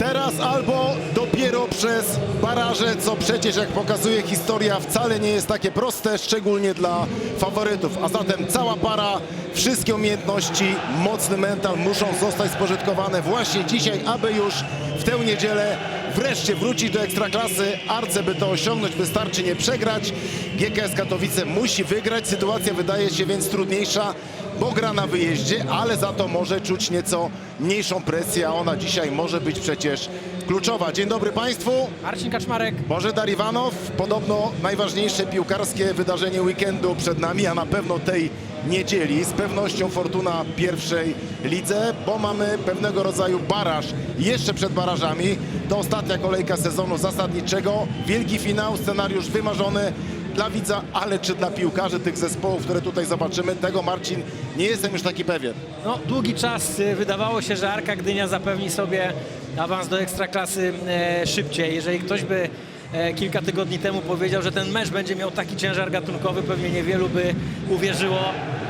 Teraz albo dopiero przez baraże, co przecież jak pokazuje historia wcale nie jest takie proste, szczególnie dla faworytów. A zatem cała para, wszystkie umiejętności, mocny mental muszą zostać spożytkowane właśnie dzisiaj, aby już w tę niedzielę wreszcie wrócić do Ekstraklasy. Arce, by to osiągnąć, wystarczy nie przegrać. GKS Katowice musi wygrać. Sytuacja wydaje się więc trudniejsza, bo gra na wyjeździe, ale za to może czuć nieco mniejszą presję, a ona dzisiaj może być przecież kluczowa. Dzień dobry Państwu. Marcin Kaczmarek. Boże Dariwanow, podobno najważniejsze piłkarskie wydarzenie weekendu przed nami, a na pewno tej niedzieli. Z pewnością Fortuna pierwszej lidze, bo mamy pewnego rodzaju baraż jeszcze przed barażami. To ostatnia kolejka sezonu zasadniczego. Wielki finał, scenariusz wymarzony dla widza, ale czy dla piłkarzy tych zespołów, które tutaj zobaczymy, tego Marcin nie jestem już taki pewien. No, długi czas y, wydawało się, że Arka Gdynia zapewni sobie awans do Ekstraklasy e, szybciej. Jeżeli ktoś by e, kilka tygodni temu powiedział, że ten mecz będzie miał taki ciężar gatunkowy, pewnie niewielu by uwierzyło.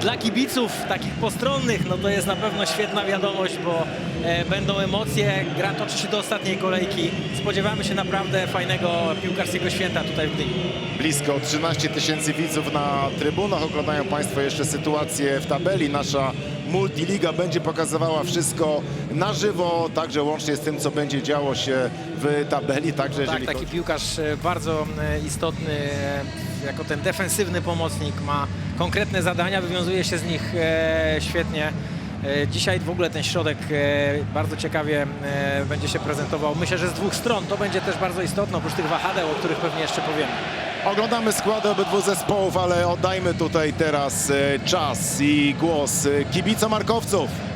Dla kibiców takich postronnych, no to jest na pewno świetna wiadomość, bo będą emocje, gra toczy się do ostatniej kolejki. Spodziewamy się naprawdę fajnego piłkarskiego święta tutaj w Gdyni. Blisko 13 tysięcy widzów na trybunach. Oglądają Państwo jeszcze sytuację w tabeli. Nasza multiliga będzie pokazywała wszystko na żywo, także łącznie z tym, co będzie działo się w tabeli. Także Tak, taki chodzi... piłkarz e, bardzo e, istotny, e, jako ten defensywny pomocnik, ma konkretne zadania, wywiązuje się z nich e, świetnie. E, Dzisiaj w ogóle ten środek e, bardzo ciekawie e, będzie się prezentował. Myślę, że z dwóch stron to będzie też bardzo istotne, oprócz tych wahadeł, o których pewnie jeszcze powiemy. Oglądamy składy obydwu zespołów, ale oddajmy tutaj teraz czas i głos kibicom markowców.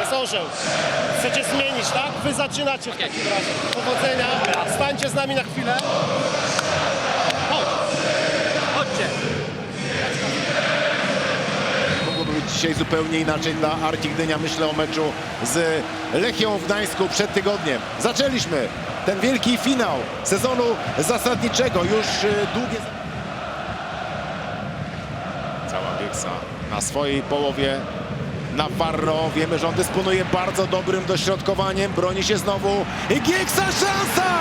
Jest orzeł. Chcecie zmienić, tak? Wy zaczynacie w takim razie. Powodzenia. Stańcie z nami na chwilę. Chodź. Chodźcie. Mogłoby być dzisiaj zupełnie inaczej dla Arki Gdynia. Myślę o meczu z Lechią w Gdańsku przed tygodniem. Zaczęliśmy ten wielki finał sezonu zasadniczego. Już e, długie... Cała Wieksa na swojej połowie. Navarro, wiemy, że on dysponuje bardzo dobrym dośrodkowaniem. Broni się znowu. I Gieksa szansa!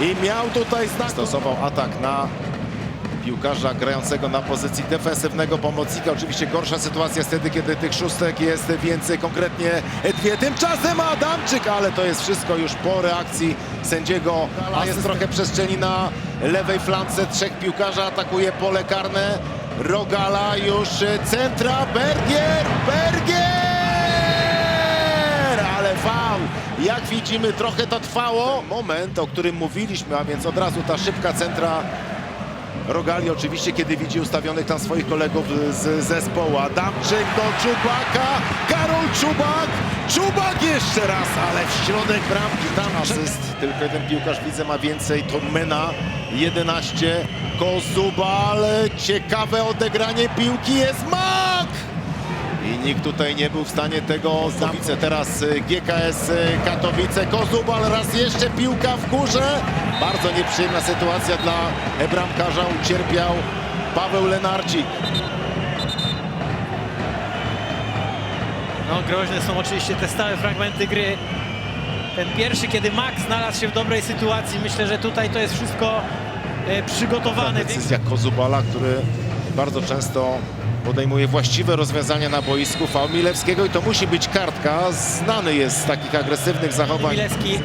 I miał tutaj znak. Stosował atak na piłkarza grającego na pozycji defensywnego pomocnika. Oczywiście gorsza sytuacja jest wtedy, kiedy tych szóstek jest więcej, konkretnie dwie. Tymczasem Adamczyk, ale to jest wszystko już po reakcji sędziego. A jest trochę przestrzeni na lewej flance. Trzech piłkarzy atakuje pole karne. Rogala już centra. Bergier! Bergier! Ale faul! Jak widzimy, trochę to trwało. Moment, o którym mówiliśmy, a więc od razu ta szybka centra Rogali oczywiście, kiedy widzi ustawionych tam swoich kolegów z zespołu. Adamczyk do Czubaka, Karol Czubak, Czubak jeszcze raz, ale w środek bramki tam asyst. Tylko jeden piłkarz widzę ma więcej, to Mena 11, Kozubal, ciekawe odegranie piłki, jest Mak! I nikt tutaj nie był w stanie tego zabić. Teraz y, GKS y, Katowice. Kozubal raz jeszcze piłka w górze. Bardzo nieprzyjemna sytuacja dla bramkarza. Ucierpiał Paweł Lenarcik. No groźne są oczywiście te stałe fragmenty gry. Ten pierwszy, kiedy Max znalazł się w dobrej sytuacji, myślę, że tutaj to jest wszystko e, przygotowane. Decyzja Kozubala, który bardzo często podejmuje właściwe rozwiązania na boisku. Faul Milewskiego i to musi być kartka. Znany jest z takich agresywnych zachowań. Milewski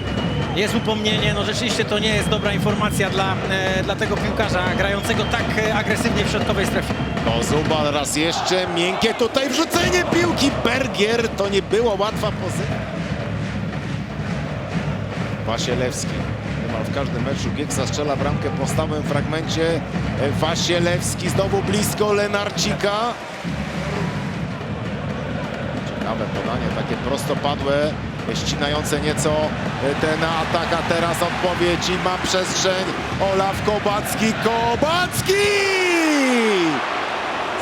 jest upomnienie, no rzeczywiście to nie jest dobra informacja dla, e, dla tego piłkarza grającego tak e, agresywnie w środkowej strefie. Kozubal raz jeszcze, miękkie tutaj wrzucenie piłki. Bergier, to nie była łatwa pozycja. Wasielewski. W każdym meczu Gieksa strzela bramkę po stałym fragmencie. Wasielewski znowu blisko Lenarcika. Ciekawe podanie, takie prostopadłe, ścinające nieco ten atak, a teraz odpowiedzi ma przestrzeń. Olaf Kobacki, Kobacki!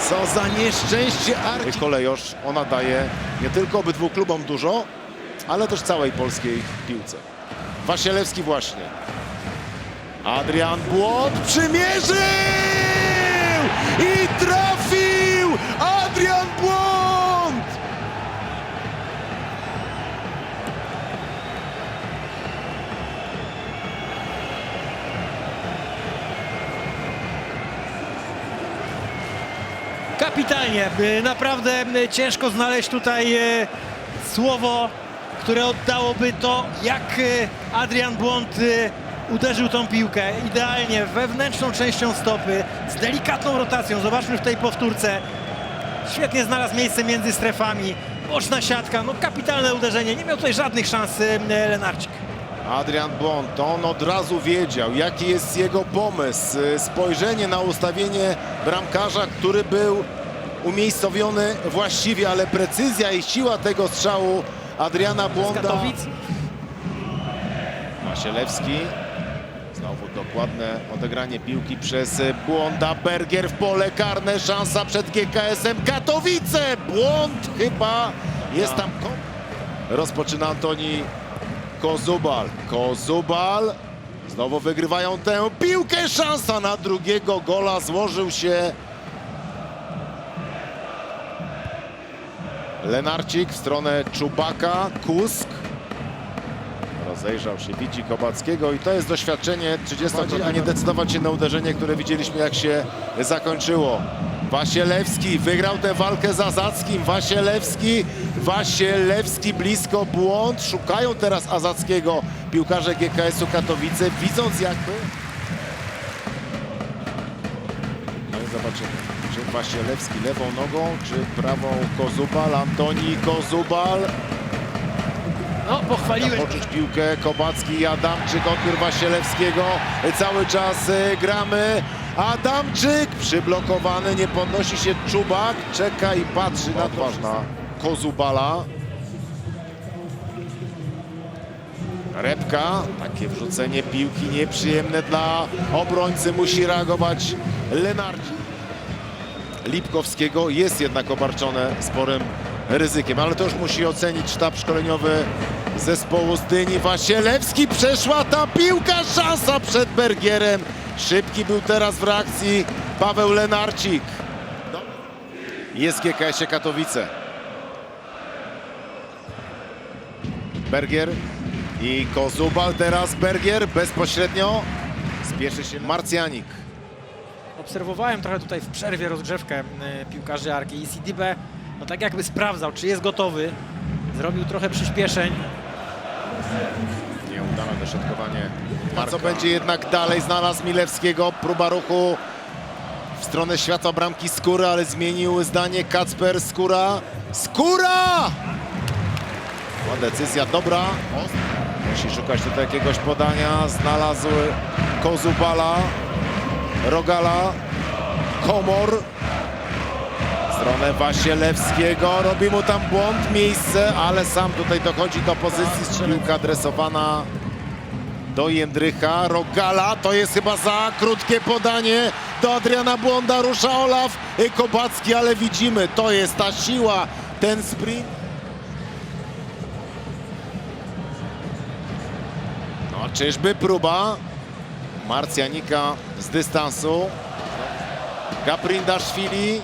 Co za nieszczęście Arki. Kolejosz, ona daje nie tylko obydwu klubom dużo, ale też całej polskiej piłce. Wasielewski właśnie. Adrian Błot przymierzył! I trafił! Adrian Błąd! Kapitalnie, y, naprawdę y, ciężko znaleźć tutaj y, słowo, które oddałoby to, jak Adrian Błąd uderzył tą piłkę idealnie wewnętrzną częścią stopy, z delikatną rotacją. Zobaczmy w tej powtórce. Świetnie znalazł miejsce między strefami. Boczna siatka, no kapitalne uderzenie. Nie miał tutaj żadnych szans y, Lenarcik. Adrian Błąd, on od razu wiedział, jaki jest jego pomysł. Spojrzenie na ustawienie bramkarza, który był umiejscowiony właściwie, ale precyzja i siła tego strzału Adriana. Katowic. Wasielewski. Dokładne odegranie piłki przez Błąda. Bergier w pole karne. Szansa przed GKS-em Katowice. Błąd chyba jest tam. Rozpoczyna Antoni Kozubal. Kozubal. Znowu wygrywają tę piłkę. Szansa na drugiego gola. Złożył się Lenarcik w stronę Czubaka. Kusk. Rozejrzał się, widzi Kobackiego i to jest doświadczenie 30 a nie decydować się na uderzenie, które widzieliśmy jak się zakończyło. Wasielewski wygrał tę walkę z Azackim. Wasielewski, Wasielewski blisko błąd. Szukają teraz Azackiego piłkarze GKS-u Katowice, widząc jakby... No i zobaczymy, czy Wasielewski lewą nogą, czy prawą Kozubal, Antoni Kozubal. No, pochwaliłeś. Poczuć piłkę, Kobacki, Adamczyk, odbiór Wasielewskiego. Cały czas y, gramy. Adamczyk przyblokowany, nie podnosi się Czubak. Czeka i patrzy na ważna Kozubala. Repka, takie wrzucenie piłki nieprzyjemne dla obrońcy. Musi reagować Lenarcik. Lipkowskiego jest jednak obarczone sporym ryzykiem, ale to już musi ocenić sztab szkoleniowy zespołu z Dyni. Wasielewski przeszła ta piłka, szansa przed Bergierem. Szybki był teraz w reakcji Paweł Lenarcik. Jest GKS-ie Katowice. Bergier i Kozubal, teraz Bergier bezpośrednio spieszy się Marcjanik. Obserwowałem trochę tutaj w przerwie rozgrzewkę e, piłkarzy Arki i Sidibę, no tak jakby sprawdzał, czy jest gotowy. Zrobił trochę przyspieszeń. Nieudane dośrodkowanie. A co będzie jednak dalej? Znalazł Milewskiego. Próba ruchu w stronę światła bramki Skóry, ale zmienił zdanie Kacper Skóra. Skóra! O, decyzja dobra. Musi szukać tutaj jakiegoś podania. Znalazł Kozubala, Rogala, Komor. Stronę Wasielewskiego. Robi mu tam błąd, miejsce, ale sam tutaj dochodzi do pozycji. Piłka adresowana do Jędrycha. Rogala, to jest chyba za krótkie podanie. Do Adriana Błąda rusza Olaf Kobacki, ale widzimy, to jest ta siła, ten sprint. No, czyżby próba Marcjanika z dystansu. Gaprindaszwili.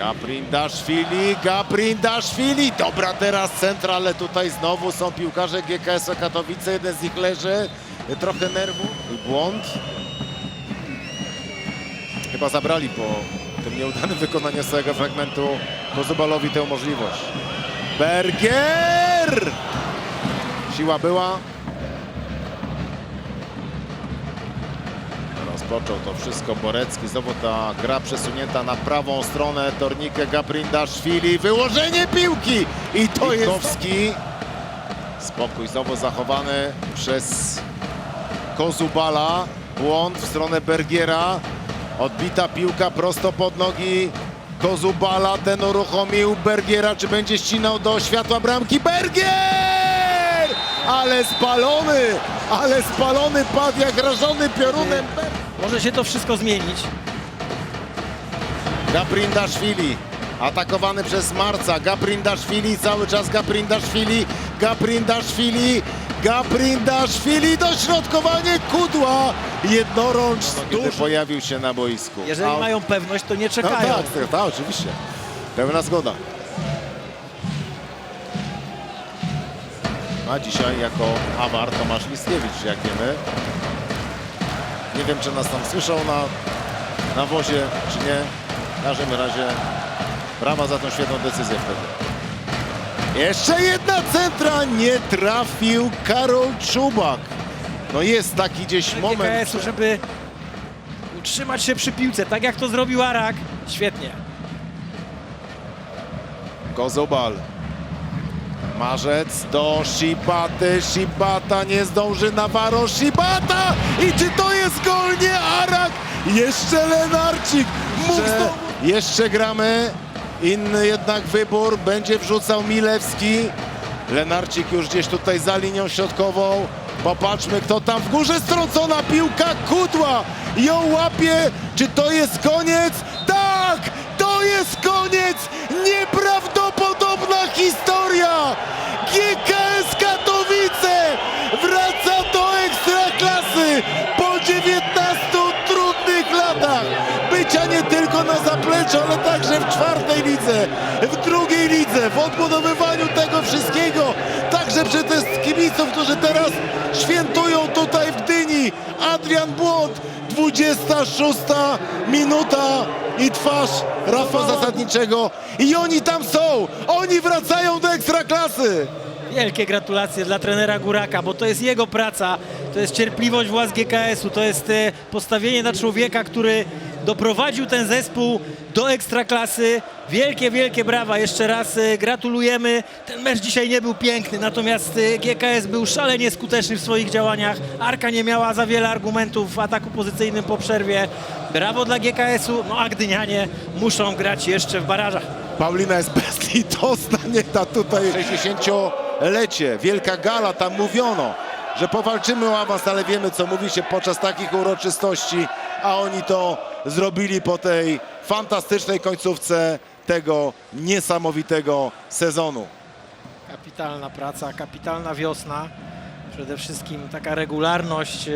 Gaprindaszwili, Gaprindaszwili. Dobra teraz centra, ale tutaj znowu są piłkarze GKS Katowice. Jeden z nich leży. Trochę nerwu i błąd. Chyba zabrali po tym nieudanym wykonaniu swojego fragmentu Kozubalowi tę możliwość. Berger! Siła była. Rozpoczął to wszystko Borecki. Znowu ta gra przesunięta na prawą stronę. Tornikę Gaprindaszwili. Wyłożenie piłki. I to jest Kowski. Spokój znowu zachowany przez Kozubala. Błąd w stronę Bergiera. Odbita piłka prosto pod nogi Kozubala. Ten uruchomił Bergiera. Czy będzie ścinał do światła bramki? Bergier! Ale spalony! Ale spalony padł jak rażony piorunem. Może się to wszystko zmienić. Gaprindaszwili atakowany przez Marca. Gaprindaszwili, cały czas Gaprindaszwili. Gaprindaszwili, Gaprindaszwili, dośrodkowanie Kudła. Jednorącz kiedy pojawił się na boisku. Jeżeli A- mają pewność, to nie No czekają. tak, tak, tak, oczywiście. Pełna zgoda. A dzisiaj jako awar Tomasz Liskiewicz, jak wiemy. Nie wiem, czy nas tam słyszał na, na wozie, czy nie. W każdym razie brawa za tą świetną decyzję wtedy. Jeszcze jedna centra, nie trafił Karol Czubak. No jest taki gdzieś moment. GKS-u, żeby utrzymać się przy piłce, tak jak to zrobił Arak. Świetnie. Kozobal. Marzec do Shibaty. Shibata nie zdąży Nawaro. Shibata! I czy to jest gol? Nie Arak! Jeszcze Lenarcik. Jeszcze- Jeszcze gramy. Inny jednak wybór. Będzie wrzucał Milewski. Lenarcik już gdzieś tutaj za linią środkową. Popatrzmy, kto tam w górze. Strącona piłka. Kudła ją łapie. Czy to jest koniec? Tak! To jest koniec! Nieprawdopodobna historia! GKS Katowice wraca do Ekstraklasy po 19 trudnych latach bycia nie tylko na zapleczu, ale także w czwartej lidze, w drugiej lidze, w odbudowywaniu tego wszystkiego, także przez kibiców, którzy teraz świętują tutaj w Gdyni. Adrian Błąd, 26 minuta i twarz Rafała Zasadniczego i oni tam są, oni wracają do Ekstraklasy. Wielkie gratulacje dla trenera Góraka, bo to jest jego praca, to jest cierpliwość władz GKS-u, to jest e, postawienie na człowieka, który doprowadził ten zespół do ekstraklasy. Wielkie, wielkie brawa. Jeszcze raz e, gratulujemy. Ten mecz dzisiaj nie był piękny, natomiast e, GKS był szalenie skuteczny w swoich działaniach. Arka nie miała za wiele argumentów w ataku pozycyjnym po przerwie. Brawo dla GKS-u, no a Gdynianie muszą grać jeszcze w barażach. Paulina jest bezlitosna, nie ta tutaj 60-lecie, wielka gala, tam mówiono, że powalczymy o awans, ale wiemy co mówi się podczas takich uroczystości, a oni to zrobili po tej fantastycznej końcówce tego niesamowitego sezonu. Kapitalna praca, kapitalna wiosna. Przede wszystkim taka regularność,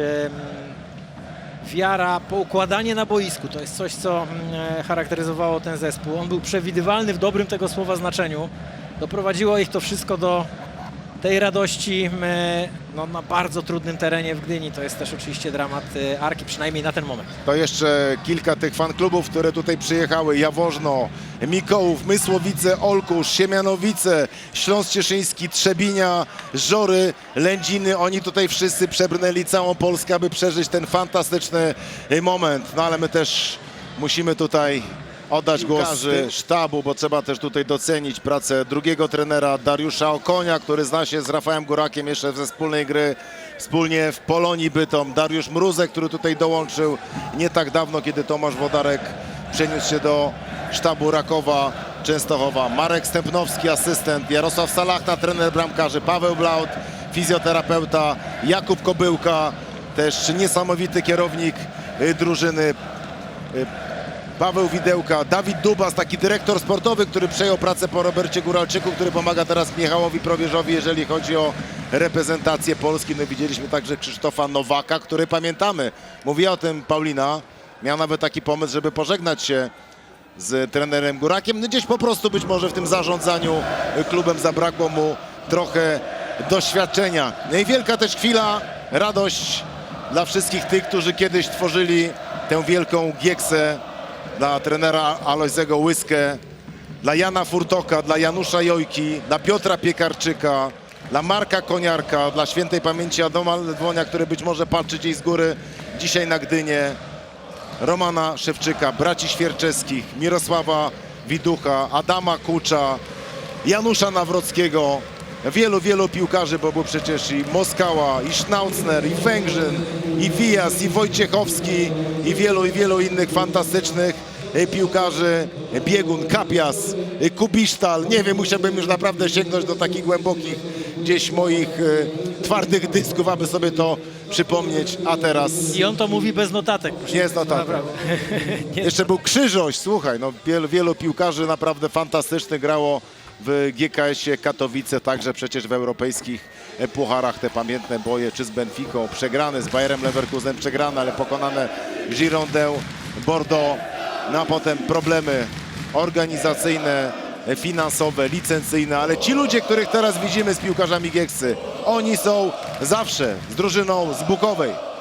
wiara, poukładanie na boisku. To jest coś, co charakteryzowało ten zespół. On był przewidywalny w dobrym tego słowa znaczeniu. Doprowadziło ich to wszystko do tej radości no, na bardzo trudnym terenie w Gdyni. To jest też oczywiście dramat e, Arki, przynajmniej na ten moment. To jeszcze kilka tych fanklubów, które tutaj przyjechały. Jaworzno, Mikołów, Mysłowice, Olkusz, Siemianowice, Śląsk Cieszyński, Trzebinia, Żory, Lędziny. Oni tutaj wszyscy przebrnęli całą Polskę, aby przeżyć ten fantastyczny y, moment. No ale my też musimy tutaj oddać głos y, sztabu, bo trzeba też tutaj docenić pracę drugiego trenera Dariusza Okonia, który zna się z Rafałem Górakiem jeszcze ze wspólnej gry, wspólnie w Polonii Bytom. Dariusz Mruzek, który tutaj dołączył nie tak dawno, kiedy Tomasz Wodarek przeniósł się do sztabu Rakowa Częstochowa. Marek Stępnowski, asystent, Jarosław Salachna, trener bramkarzy, Paweł Blaut, fizjoterapeuta, Jakub Kobyłka, też niesamowity kierownik y, drużyny Paweł Widełka, Dawid Dubas, taki dyrektor sportowy, który przejął pracę po Robercie Góralczyku, który pomaga teraz Michałowi Probierzowi, jeżeli chodzi o reprezentację Polski. No widzieliśmy także Krzysztofa Nowaka, który pamiętamy, mówiła o tym Paulina, miał nawet taki pomysł, żeby pożegnać się z trenerem Górakiem. No gdzieś po prostu być może w tym zarządzaniu klubem zabrakło mu trochę doświadczenia. No i wielka też chwila, radość dla wszystkich tych, którzy kiedyś tworzyli tę wielką gieksę dla trenera Alojzego Łyskę, dla Jana Furtoka, dla Janusza Jojki, dla Piotra Piekarczyka, dla Marka Koniarka, dla świętej pamięci Adama Ledwonia, który być może patrzy gdzieś z góry dzisiaj na Gdynię, Romana Szewczyka, braci Świerczewskich, Mirosława Widucha, Adama Kucza, Janusza Nawrockiego, wielu, wielu piłkarzy, bo był przecież i Moskała, i Schnautzner, i Węgrzyn, i Wijas, i Wojciechowski, i wielu, i wielu innych fantastycznych e, piłkarzy, Biegun, Kapias, e, Kubisztal, nie wiem, musiałbym już naprawdę sięgnąć do takich głębokich gdzieś moich e, twardych dysków, aby sobie to przypomnieć, a teraz I on to mówi bez notatek. proszę Nie jest państwa, notatek. jeszcze był Krzyżoś, słuchaj, no wielu, wielu piłkarzy naprawdę fantastycznych grało w GKS-ie Katowice, także przecież w europejskich e, pucharach te pamiętne boje, czy z Benficą, przegrane, z Bayerem Leverkusen przegrane, ale pokonane Girondę Bordeaux, no potem problemy organizacyjne, e, finansowe, licencyjne, ale ci ludzie, których teraz widzimy z piłkarzami Gieksy, oni są zawsze z drużyną z Bukowej.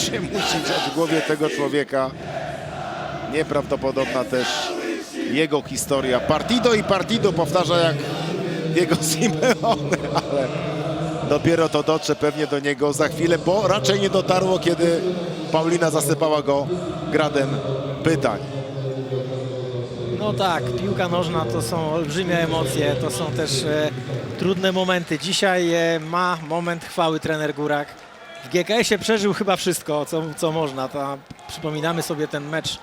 Się musi dziać w głowie tego człowieka. Nieprawdopodobna też jego historia. Partido i partido powtarza jak jego Simeone, ale dopiero to dotrze pewnie do niego za chwilę, bo raczej nie dotarło, kiedy Paulina zasypała go gradem pytań. No tak, piłka nożna to są olbrzymie emocje, to są też e, trudne momenty. Dzisiaj e, ma moment chwały trener Górak. W GKS-ie przeżył chyba wszystko, co, co można. Ta, przypominamy sobie ten mecz,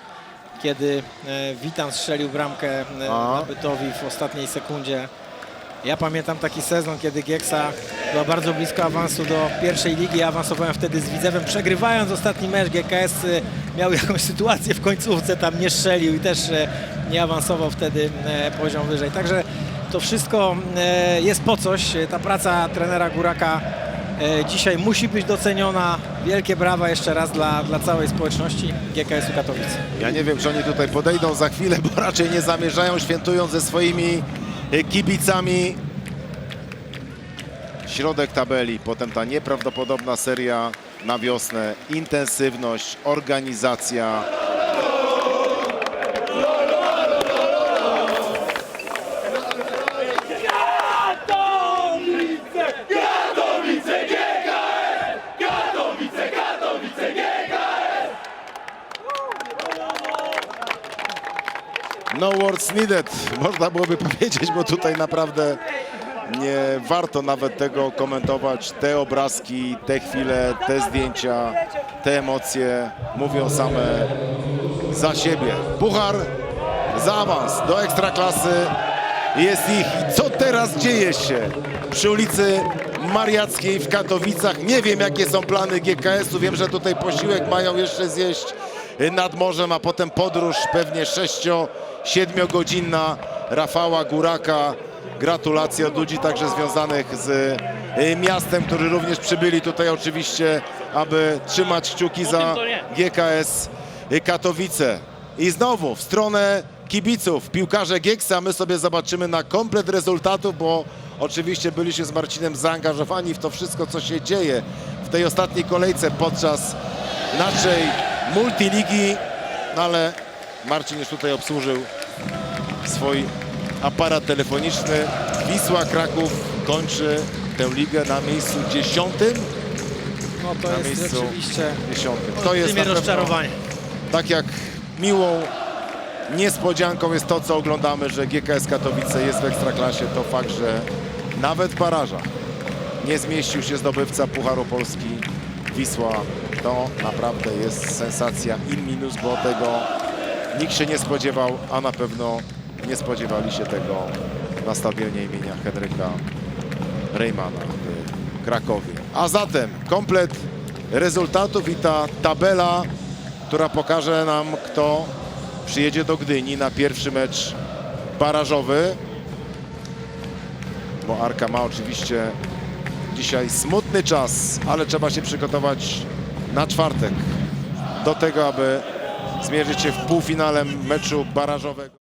kiedy e, Witan strzelił bramkę e, A. Nabytowi w ostatniej sekundzie. Ja pamiętam taki sezon, kiedy Gieksa była bardzo blisko awansu do pierwszej ligi. Ja awansowałem wtedy z Widzewem, przegrywając ostatni mecz. GKS y, miał jakąś sytuację w końcówce, tam nie strzelił i też e, nie awansował wtedy e, poziom wyżej. Także to wszystko e, jest po coś. Ta praca trenera Góraka e, dzisiaj musi być doceniona. Wielkie brawa jeszcze raz dla, dla całej społeczności GKS-u Katowice. Ja nie wiem, czy oni tutaj podejdą za chwilę, bo raczej nie zamierzają, świętują ze swoimi e, kibicami. Środek tabeli, potem ta nieprawdopodobna seria na wiosnę, intensywność, organizacja. Needed, można byłoby powiedzieć, bo tutaj naprawdę nie warto nawet tego komentować. Te obrazki, te chwile, te zdjęcia, te emocje mówią same za siebie. Puchar za awans do Ekstraklasy jest ich. Co teraz dzieje się przy ulicy Mariackiej w Katowicach? Nie wiem, jakie są plany GKS-u. Wiem, że tutaj posiłek mają jeszcze zjeść nad morzem, a potem podróż pewnie 6-7 godzinna Rafała Góraka. Gratulacje od ludzi także związanych z y, miastem, którzy również przybyli tutaj oczywiście, aby trzymać kciuki za GKS Katowice. I znowu w stronę kibiców, piłkarze Gieksa, my sobie zobaczymy na komplet rezultatów, bo oczywiście byliśmy z Marcinem zaangażowani w to wszystko, co się dzieje w tej ostatniej kolejce podczas naszej multiligi, no ale Marcin już tutaj obsłużył swój aparat telefoniczny. Wisła Kraków kończy tę ligę na miejscu dziesiątym. No to Na jest miejscu rzeczywiście dziesiątym. To jest na pewno, rozczarowanie. tak jak miłą niespodzianką jest to, co oglądamy, że GKS Katowice jest w Ekstraklasie, to fakt, że nawet w barażach nie zmieścił się zdobywca Pucharu Polski Wisła. To naprawdę jest sensacja in minus, bo tego nikt się nie spodziewał, a na pewno nie spodziewali się tego na stadionie imienia Henryka Reymana w Krakowie. A zatem komplet rezultatów i ta tabela, która pokaże nam, kto przyjedzie do Gdyni na pierwszy mecz barażowy. Bo Arka ma oczywiście dzisiaj smutny czas, ale trzeba się przygotować na czwartek do tego, aby zmierzyć się w półfinale meczu barażowego.